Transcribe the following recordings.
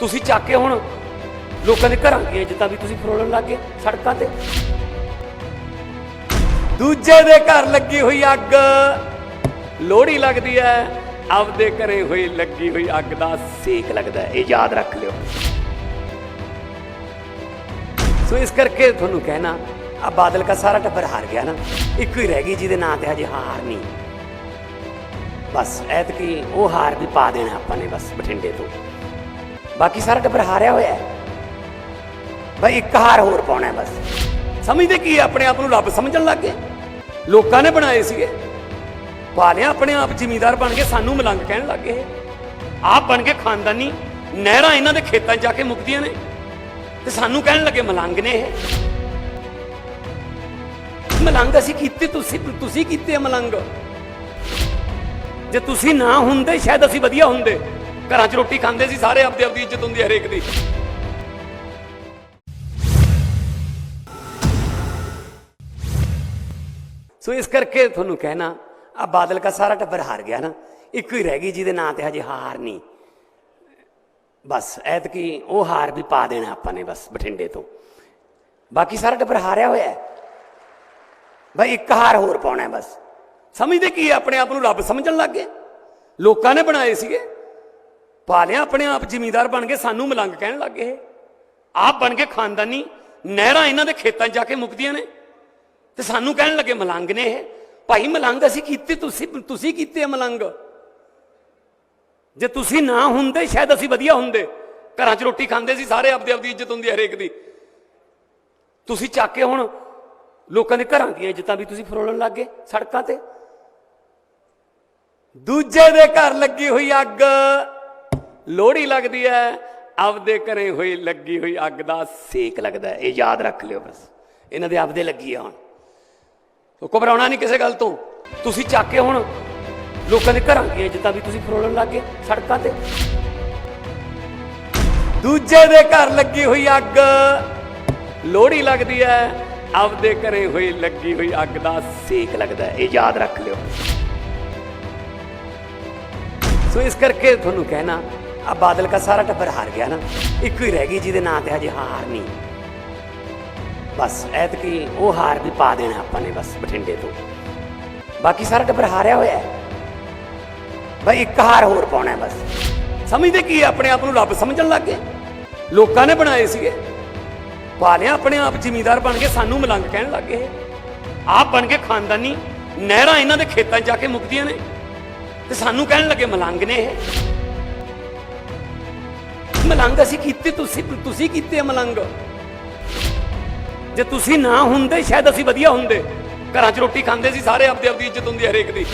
ਤੁਸੀਂ ਚੱਕ ਕੇ ਹੁਣ ਲੋਕਾਂ ਦੇ ਘਰਾਂ ਦੀਆਂ ਇੱਜ਼ਤਾਂ ਵੀ ਤੁਸੀਂ ਫਰੋਲਣ ਲੱਗ ਗਏ ਸੜਕਾਂ ਤੇ। ਦੂਜੇ ਦੇ ਘਰ ਲੱਗੀ ਹੋਈ ਅੱਗ। ਲੋਹੜੀ ਲੱਗਦੀ ਹੈ। ਆਪਦੇ ਘਰੇ ਹੋਈ ਲੱਗੀ ਹੋਈ ਅੱਗ ਦਾ ਸੇਕ ਲੱਗਦਾ ਇਹ ਯਾਦ ਰੱਖ ਲਿਓ। ਸੋ ਇਸ ਕਰਕੇ ਤੁਹਾਨੂੰ ਕਹਿਣਾ, ਆ ਬਾਦਲ ਦਾ ਸਾਰਾ ਟੱਬਰ ਹਾਰ ਗਿਆ ਨਾ। ਇੱਕੋ ਹੀ ਰਹਿ ਗਈ ਜਿਹਦੇ ਨਾਂ ਤੇ ਹਜੇ ਹਾਰ ਨਹੀਂ। ਬਸ, ਐਤਕੀ ਉਹ ਹਾਰ ਵੀ ਪਾ ਦੇਣਾ ਆਪਾਂ ਨੇ ਬਸ ਬਠਿੰਡੇ ਤੋਂ। ਬਾਕੀ ਸਾਰਾ ਟੱਬਰ ਹਾਰਿਆ ਹੋਇਆ ਹੈ। ਬਈ ਇੱਕ ਹਾਰ ਹੋਰ ਪਾਉਣਾ ਹੈ ਬਸ। ਸਮਝਦੇ ਕੀ ਆਪਣੇ ਆਪ ਨੂੰ ਰੱਬ ਸਮਝਣ ਲੱਗ ਗਏ? ਲੋਕਾਂ ਨੇ ਬਣਾਏ ਸੀਗੇ। ਪਾਲਿਆ ਆਪਣੇ ਆਪ ਜ਼ਿਮੀਦਾਰ ਬਣ ਕੇ ਸਾਨੂੰ ਮਲੰਗ ਕਹਿਣ ਲੱਗ ਗਏ। ਆਪ ਬਣ ਕੇ ਖਾਨਦਾਨੀ ਨਹਿਰਾਂ ਇਹਨਾਂ ਦੇ ਖੇਤਾਂ 'ਚ ਜਾ ਕੇ ਮੁਕਦੀਆਂ ਨੇ। ਤੇ ਸਾਨੂੰ ਕਹਿਣ ਲੱਗੇ ਮਲੰਗ ਨੇ ਇਹ। ਮਲੰਗ ਅਸੀਂ ਕੀਤੇ, ਤੁਸੀਂ ਤੁਸੀਂ ਕੀਤੇ ਆ ਮਲੰਗ। ਜੇ ਤੁਸੀਂ ਨਾ ਹੁੰਦੇ, ਸ਼ਾਇਦ ਅਸੀਂ ਵਧੀਆ ਹੁੰਦੇ। ਘਰਾਂ 'ਚ ਰੋਟੀ ਖਾਂਦੇ ਸੀ, ਸਾਰੇ ਆਪਦੇ ਆਪਦੀ ਇੱਜ਼ਤ ਹੁੰਦੀ ਹਰੇਕ ਦੀ। ਸੋ ਇਸ ਕਰਕੇ ਤੁਹਾਨੂੰ ਕਹਿਣਾ ਆ ਬਾਦਲ ਦਾ ਸਾਰਾ ਟੱਬਰ ਹਾਰ ਗਿਆ ਨਾ, ਇੱਕੋ ਹੀ ਰਹਿ ਗਈ, ਜਿਹਦੇ ਨਾਂ ਤੇ ਹਜੇ ਹਾਰ ਨਹੀਂ। ਬਸ, ਐਤਕੀ ਉਹ ਹਾਰ ਵੀ ਪਾ ਦੇਣਾ ਆਪਾਂ ਨੇ ਬਸ, ਬਠਿੰਡੇ ਤੋਂ। ਬਾਕੀ ਸਾਰਾ ਟੱਬਰ ਹਾਰਿਆ ਹੋਇਆ ਹੈ। ਬਈ ਇੱਕ ਹਾਰ ਹੋਰ ਪਾਉਣਾ ਬਸ। ਸਮਝਦੇ ਕੀ ਆਪਣੇ ਆਪ ਨੂੰ ਰੱਬ ਸਮਝਣ ਲੱਗ ਗਏ? ਲੋਕਾਂ ਨੇ ਬਣਾਏ ਸੀਗੇ। ਪਾਲਿਆ ਆਪਣੇ ਆਪ ਜ਼ਿਮੀਦਾਰ ਬਣ ਕੇ ਸਾਨੂੰ ਮਲੰਗ ਕਹਿਣ ਲੱਗ ਗਏ। ਆਪ ਬਣ ਕੇ ਖਾਨਦਾਨੀ, ਨਹਿਰਾਂ ਇਹਨਾਂ ਦੇ ਖੇਤਾਂ 'ਚ ਜਾ ਕੇ ਮੁਕਦੀਆਂ ਨੇ। ਤੇ ਸਾਨੂੰ ਕਹਿਣ ਲੱਗੇ, ਮਲੰਗ ਨੇ ਇਹ। ਭਾਈ, ਮਲੰਗ ਅਸੀਂ ਕੀਤੇ, ਤੁਸੀਂ ਤੁਸੀਂ ਕੀਤੇ ਆ ਮਲੰਗ। ਜੇ ਤੁਸੀਂ ਨਾ ਹੁੰਦੇ, ਸ਼ਾਇਦ ਅਸੀਂ ਵਧੀਆ ਹੁੰਦੇ। ਘਰਾਂ 'ਚ ਰੋਟੀ ਖਾਂਦੇ ਸੀ, ਸਾਰੇ ਆਪਦੇ ਆਪਦੀ ਇੱਜ਼ਤ ਹੁੰਦੀ, ਹਰੇਕ ਦੀ। ਤੁਸੀਂ ਚੱਕ ਕੇ ਹੁਣ ਲੋਕਾਂ ਦੇ ਘਰਾਂ ਦੀਆਂ ਇੱਜ਼ਤਾਂ ਵੀ ਤੁਸੀਂ ਫਰੋਲਣ ਲੱਗ ਗਏ ਸੜਕਾਂ ਤੇ। ਦੂਜੇ ਦੇ ਘਰ ਲੱਗੀ ਹੋਈ ਅੱਗ। ਲੋਹੜੀ ਲੱਗਦੀ ਹੈ, ਆਪਦੇ ਘਰੇ ਹੋਈ ਲੱਗੀ ਹੋਈ ਅੱਗ ਦਾ ਸੇਕ ਲੱਗਦਾ ਇਹ ਯਾਦ ਰੱਖ ਲਿਓ ਬਸ। ਇਹਨਾਂ ਦੇ ਆਪਦੇ ਲੱਗੀ ਆ ਹੁਣ। ਸੋ ਘਬਰਾਉਣਾ ਨਹੀਂ ਕਿਸੇ ਗੱਲ ਤੋਂ। ਤੁਸੀਂ ਚੱਕ ਕੇ ਹੁਣ ਲੋਕਾਂ ਦੇ ਘਰਾਂ ਦੀਆਂ ਇੱਜ਼ਤਾਂ ਵੀ ਤੁਸੀਂ ਫਰੋਲਣ ਲੱਗ ਗਏ ਸੜਕਾਂ ਤੇ। ਦੂਜੇ ਦੇ ਘਰ ਲੱਗੀ ਹੋਈ ਅੱਗ। ਲੋਹੜੀ ਲੱਗਦੀ ਹੈ, ਆਪਦੇ ਘਰੇ ਹੋਈ ਲੱਗੀ ਹੋਈ ਅੱਗ ਦਾ ਸੇਕ ਲੱਗਦਾ ਇਹ ਯਾਦ ਰੱਖ ਲਿਓ। ਸੋ ਇਸ ਕਰਕੇ ਤੁਹਾਨੂੰ ਕਹਿਣਾ ਆ ਬਾਦਲ ਦਾ ਸਾਰਾ ਟੱਬਰ ਹਾਰ ਗਿਆ ਨਾ, ਇੱਕੋ ਹੀ ਰਹਿ ਗਈ ਜਿਹਦੇ ਨਾਂ ਤੇ ਹਜੇ ਹਾਰ ਨਹੀਂ। ਬਸ ਐਤਕੀ ਉਹ ਹਾਰ ਵੀ ਪਾ ਦੇਣਾ ਆਪਾਂ ਨੇ ਬਸ ਬਠਿੰਡੇ ਤੋਂ। ਬਾਕੀ ਸਾਰਾ ਟੱਬਰ ਹਾਰਿਆ ਹੋਇਆ ਹੈ। ਬਈ ਇੱਕ ਹਾਰ ਹੋਰ ਪਾਉਣਾ ਬਸ। ਸਮਝਦੇ ਕੀ ਆਪਣੇ ਆਪ ਨੂੰ ਰੱਬ ਸਮਝਣ ਲੱਗ ਗਏ? ਲੋਕਾਂ ਨੇ ਬਣਾਏ ਸੀਗੇ। ਪਾ ਲਿਆ ਆਪਣੇ ਆਪ, ਜ਼ਿਮੀਦਾਰ ਬਣ ਕੇ ਸਾਨੂੰ ਮਲੰਗ ਕਹਿਣ ਲੱਗ ਗਏ। ਆਪ ਬਣ ਕੇ ਖਾਨਦਾਨੀ, ਨਹਿਰਾਂ ਇਹਨਾਂ ਦੇ ਖੇਤਾਂ 'ਚ ਜਾ ਕੇ ਮੁਕਦੀਆਂ ਨੇ। ਤੇ ਸਾਨੂੰ ਕਹਿਣ ਲੱਗੇ ਮਲੰਗ ਨੇ ਇਹ। ਮਲੰਗ ਅਸੀਂ ਕੀਤੇ, ਤੁਸੀਂ ਤੁਸੀਂ ਕੀਤੇ ਮਲੰਗ। ਜੇ ਤੁਸੀਂ ਨਾ ਹੁੰਦੇ, ਸ਼ਾਇਦ ਅਸੀਂ ਵਧੀਆ ਹੁੰਦੇ। ਘਰਾਂ 'ਚ ਰੋਟੀ ਖਾਂਦੇ ਸੀ, ਸਾਰੇ ਆਪਦੀ ਆਪਦੀ ਇੱਜ਼ਤ ਹੁੰਦੀ ਹਰੇਕ ਦੀ।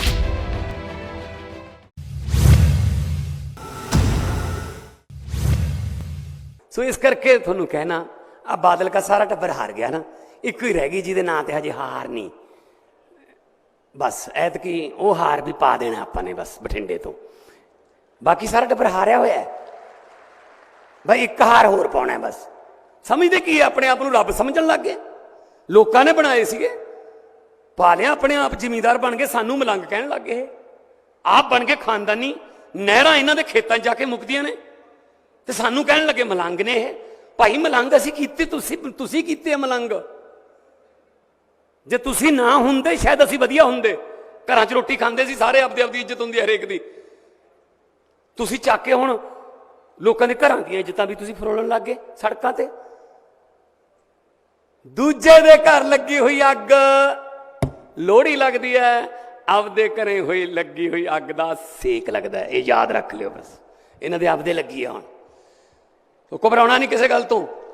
ਸੋ ਇਸ ਕਰਕੇ ਤੁਹਾਨੂੰ ਕਹਿਣਾ, ਆ ਬਾਦਲ ਦਾ ਸਾਰਾ ਟੱਬਰ ਹਾਰ ਗਿਆ ਨਾ। ਇੱਕੋ ਹੀ ਰਹਿ ਗਈ, ਜਿਹਦੇ ਨਾਂ ਤੇ ਹਜੇ ਹਾਰ ਨਹੀਂ। ਬਸ, ਐਤਕੀ ਉਹ ਹਾਰ ਵੀ ਪਾ ਦੇਣਾ ਆਪਾਂ ਨੇ ਬਸ, ਬਠਿੰਡੇ ਤੋਂ। ਬਾਕੀ ਸਾਰਾ ਟੱਬਰ ਹਾਰਿਆ ਹੋਇਆ ਹੈ। ਬਈ ਇੱਕ ਹਾਰ ਹੋਰ ਪਾਉਣਾ ਬਸ। ਸਮਝਦੇ ਕੀ ਹੈ? ਆਪਣੇ ਆਪ ਨੂੰ ਰੱਬ ਸਮਝਣ ਲੱਗ ਗਏ। ਲੋਕਾਂ ਨੇ ਬਣਾਏ ਸੀਗੇ। ਪਾ ਲਿਆ ਆਪਣੇ ਆਪ, ਜ਼ਿਮੀਦਾਰ ਬਣ ਕੇ ਸਾਨੂੰ ਮਲੰਗ ਕਹਿਣ ਲੱਗ ਗਏ। ਆਪ ਬਣ ਕੇ ਖਾਨਦਾਨੀ, ਨਹਿਰਾਂ ਇਹਨਾਂ ਦੇ ਖੇਤਾਂ 'ਚ ਜਾ ਕੇ ਮੁਕਦੀਆਂ ਨੇ। ਤੇ ਸਾਨੂੰ ਕਹਿਣ ਲੱਗੇ, ਮਲੰਗ ਨੇ ਇਹ। ਭਾਈ ਮਲੰਗ ਅਸੀਂ ਕੀਤੇ, ਤੁਸੀਂ ਤੁਸੀਂ ਕੀਤੇ ਆ ਮਲੰਗ। ਜੇ ਤੁਸੀਂ ਨਾ ਹੁੰਦੇ, ਸ਼ਾਇਦ ਅਸੀਂ ਵਧੀਆ ਹੁੰਦੇ। ਘਰਾਂ 'ਚ ਰੋਟੀ ਖਾਂਦੇ ਸੀ, ਸਾਰੇ ਆਪਦੇ ਆਪਦੀ ਇੱਜ਼ਤ ਹੁੰਦੀ ਹਰੇਕ ਦੀ। ਤੁਸੀਂ ਚੱਕ ਕੇ ਹੁਣ ਲੋਕਾਂ ਦੇ ਘਰਾਂ ਦੀਆਂ ਇੱਜ਼ਤਾਂ ਵੀ ਤੁਸੀਂ ਫਰੋਲਣ ਲੱਗ ਗਏ ਸੜਕਾਂ ਤੇ। ਦੂਜੇ ਦੇ ਘਰ ਲੱਗੀ ਹੋਈ ਅੱਗ, ਲੋਹੜੀ ਲੱਗਦੀ ਹੈ, ਆਪਦੇ ਘਰੇ ਹੋਈ ਲੱਗੀ ਹੋਈ ਅੱਗ ਦਾ ਸੇਕ ਲੱਗਦਾ ਹੈ। ਇਹ ਯਾਦ ਰੱਖ ਲਿਓ ਬਸ। ਇਹਨਾਂ ਦੇ ਆਪਦੇ ਲੱਗੀ ਆ ਹੁਣ ਘਬਰਾਉਣਾ ਨਹੀਂ ਕਿਸੇ ਗੱਲ ਤੋਂ।